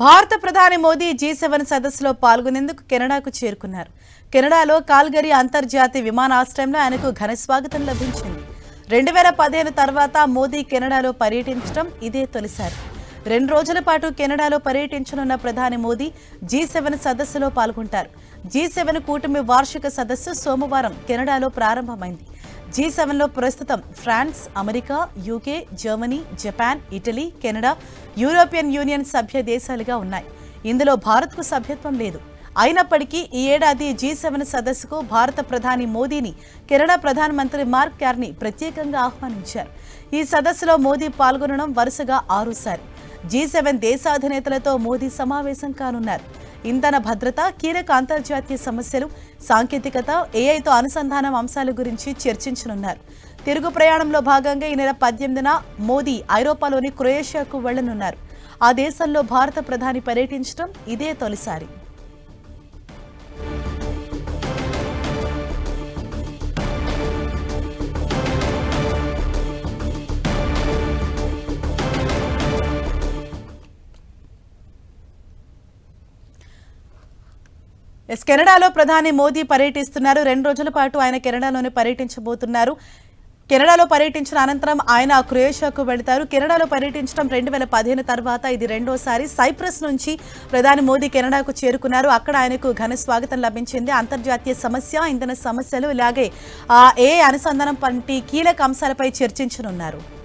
భారత ప్రధాని Modi G seven సదస్సులో పాల్గొనేందుకు కెనడాకు చేరుకున్నారు. కెనడాలో కాల్గరి అంతర్జాతీయ విమానాశ్రయంలో ఆయనకు ఘన స్వాగతం లభించింది. రెండు వేల పదిహేను తర్వాత మోదీ కెనడాలో పర్యటించడం ఇదే తొలిసారి. రెండు రోజుల పాటు కెనడాలో పర్యటించనున్న ప్రధాని మోదీ జీ సెవెన్ సదస్సులో పాల్గొంటారు. జీ సెవెన్ కూటమి వార్షిక సదస్సు సోమవారం కెనడాలో ప్రారంభమైంది. జీ సెవెన్లో ప్రస్తుతం France America UK Germany Japan Italy Canada European Union సభ్య దేశాలుగా ఉన్నాయి. ఇందులో భారత్కు సభ్యత్వం లేదు. అయినప్పటికీ ఈ ఏడాది జీ సెవెన్ సదస్సుకు భారత ప్రధాని మోదీని కెనడా ప్రధానమంత్రి మార్క్ క్యార్ని ప్రత్యేకంగా ఆహ్వానించారు. ఈ సదస్సులో మోదీ పాల్గొనడం వరుసగా ఆరుసారి జీ సెవెన్ దేశాధినేతలతో మోదీ సమావేశం కానున్నారు. ఇంధన భద్రత కీలక అంతర్జాతీయ సమస్యలు సాంకేతికత ఏఐతో అనుసంధానం అంశాల గురించి చర్చించనున్నారు. తిరుగు ప్రయాణంలో భాగంగా ఈ నెల పద్దెనిమిదిన మోదీ ఐరోపాలోని క్రొయేషియాకు వెళ్ళనున్నారు. ఆ దేశంలో భారత ప్రధాని పర్యటించడం ఇదే తొలిసారి. ఎస్ కెనడాలో ప్రధాని మోదీ పర్యటిస్తున్నారు. రెండు రోజుల పాటు ఆయన కెనడాలోనే పర్యటించబోతున్నారు. కెనడాలో పర్యటించిన అనంతరం ఆయన క్రొయేషియాకు వెళతారు. కెనడాలో పర్యటించడం రెండు వేల పదిహేను తర్వాత ఇది రెండోసారి సైప్రస్ నుంచి ప్రధాని మోదీ కెనడాకు చేరుకున్నారు. అక్కడ ఆయనకు ఘన స్వాగతం లభించింది. అంతర్జాతీయ సమస్య ఇంధన సమస్యలు ఇలాగే ఆ, ఏ అనుసంధానం వంటి కీలక అంశాలపై చర్చించనున్నారు.